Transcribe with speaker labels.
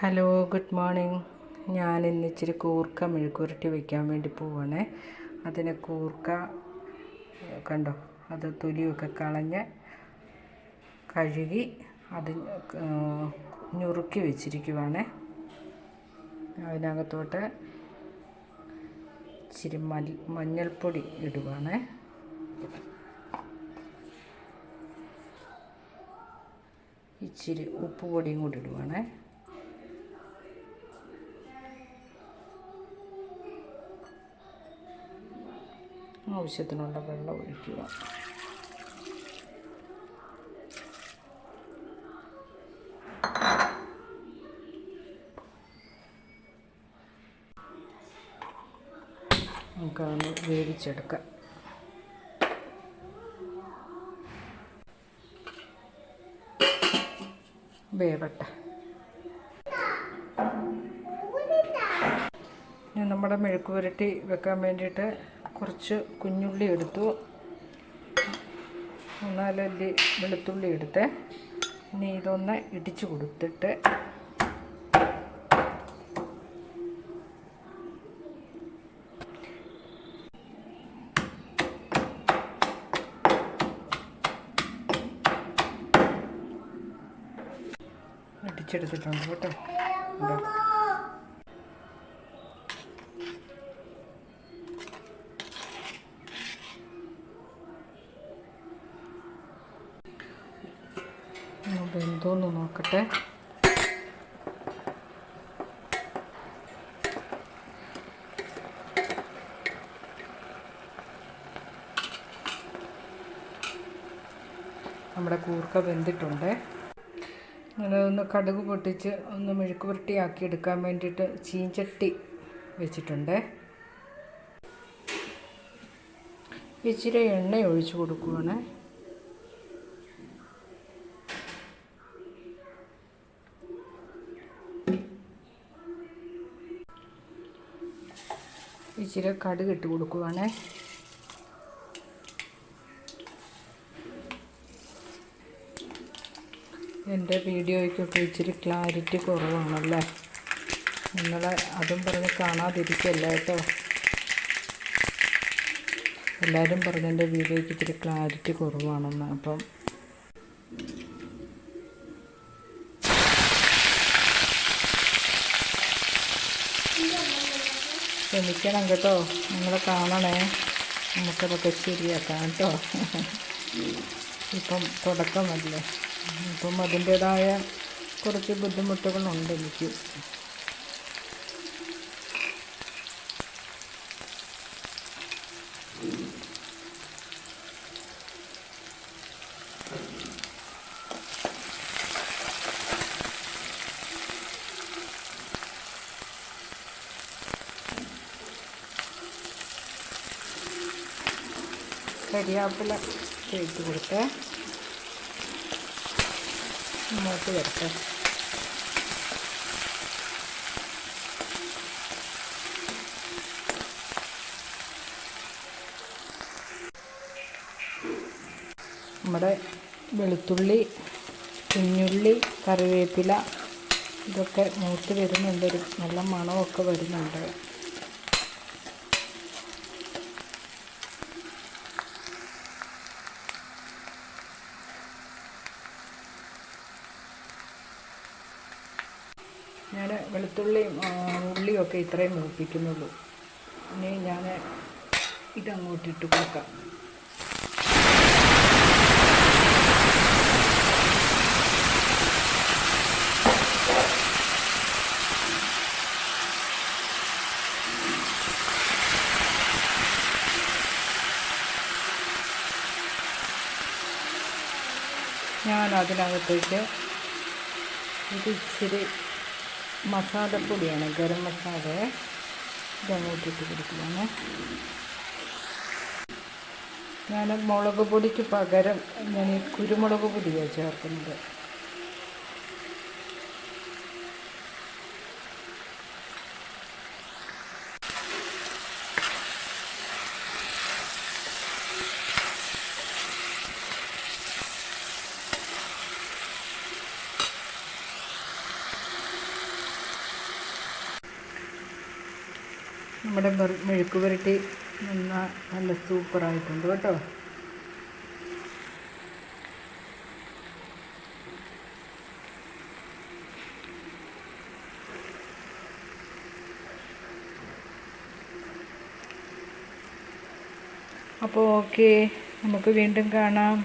Speaker 1: Hello good morning. ഞാൻ ഇന്ന് ഇച്ചിരി കൂർക്ക മെഴുക്കുരുട്ടി വയ്ക്കാൻ വേണ്ടി പോവാണേ. അതിന് കൂർക്ക കണ്ടോ അത് തൊലിയൊക്കെ കളഞ്ഞ് കഴുകി അത് ഞുറുക്കി വെച്ചിരിക്കുവാണേ. അതിനകത്തോട്ട് ഇച്ചിരി മൽ മഞ്ഞൾപ്പൊടി ഇടുവാണേ. ഇച്ചിരി ഉപ്പ് പൊടിയും കൂടി ഇടുവാണേ. ആവശ്യത്തിനുള്ള വെള്ളം ഒഴിക്കുക. നമുക്കതൊന്ന് വേവിച്ചെടുക്കാം. വേവട്ടെ. നമ്മുടെ മെഴുക്ക് പുരട്ടി വെക്കാൻ വേണ്ടിയിട്ട് കുറച്ച് കുഞ്ഞുള്ളി എടുത്തു. മൂന്നാലല്ലി വെളുത്തുള്ളി എടുത്ത്. ഇനി ഇതൊന്ന് ഇടിച്ച് കൊടുത്തിട്ട് ഇടിച്ചെടുത്തിട്ടുണ്ട് കേട്ടോ. എന്തോന്ന് നോക്കട്ടെ? നമ്മുടെ കൂർക്ക വെന്തിട്ടുണ്ട്. അങ്ങനെ ഒന്ന് കടുക് പൊട്ടിച്ച് ഒന്ന് മെഴുക്ക് പുരട്ടിയാക്കി എടുക്കാൻ വേണ്ടിയിട്ട് ചീഞ്ചട്ടി വെച്ചിട്ടുണ്ട്. ഇച്ചിരി എണ്ണ ഒഴിച്ച് കൊടുക്കുവാണേ. ഇച്ചിരി കടുക് ഇട്ട് കൊടുക്കുവാണേ. എന്റെ വീഡിയോയ്ക്കൊക്കെ ഇച്ചിരി ക്ലാരിറ്റി കുറവാണല്ലേ? നിങ്ങൾ അതും പറഞ്ഞ് കാണാതിരിക്കല്ല കേട്ടോ? എല്ലാവരും പറഞ്ഞ എന്റെ വീഡിയോയ്ക്ക് ഇച്ചിരി ക്ലാരിറ്റി കുറവാണെന്ന് അപ്പം ക്ഷമിക്കണം കേട്ടോ. നിങ്ങൾ കാണണേ. നമുക്കതൊക്കെ ശരിയാക്കാം കേട്ടോ. ഇപ്പം തുടക്കമല്ലേ? ഇപ്പം അതിന്റേതായ കുറച്ച് ബുദ്ധിമുട്ടുകളുണ്ട് എനിക്ക്. കരിയാപ്പില ചേച്ചി കൊടുത്ത്. ഇങ്ങോട്ട് വരട്ടെ. നമ്മുടെ വെളുത്തുള്ളി കുഞ്ഞുള്ളി കറിവേപ്പില ഇതൊക്കെ മൂത്ത് വരുന്നുണ്ട്. നല്ല മണമൊക്കെ വരുന്നുണ്ട്. ഞാൻ വെളുത്തുള്ളിയും ഉള്ളിയൊക്കെ ഇത്രയും മൂപ്പിക്കുന്നുള്ളൂ. ഇനി ഞാൻ ഇതങ്ങോട്ട് ഇട്ട് കൊടുക്കാം. ഞാൻ അതിനകത്തേക്ക് ഇത് ഇച്ചിരി മസാലപ്പൊടിയാണ് ഗരം മസാല ഇതങ്ങോട്ട് ഇട്ട് കൊടുക്കുകയാണ്. ഞാൻ മുളക് പൊടിക്ക് പകരം ഞാൻ കുരുമുളക് പൊടിയാണ് ചേർക്കുന്നത്. നമ്മുടെ മെഴുക്ക് പുരട്ടി നന്ന നല്ല സൂപ്പറായിട്ടുണ്ട് കേട്ടോ. അപ്പോൾ ഓക്കെ നമുക്ക് വീണ്ടും കാണാം.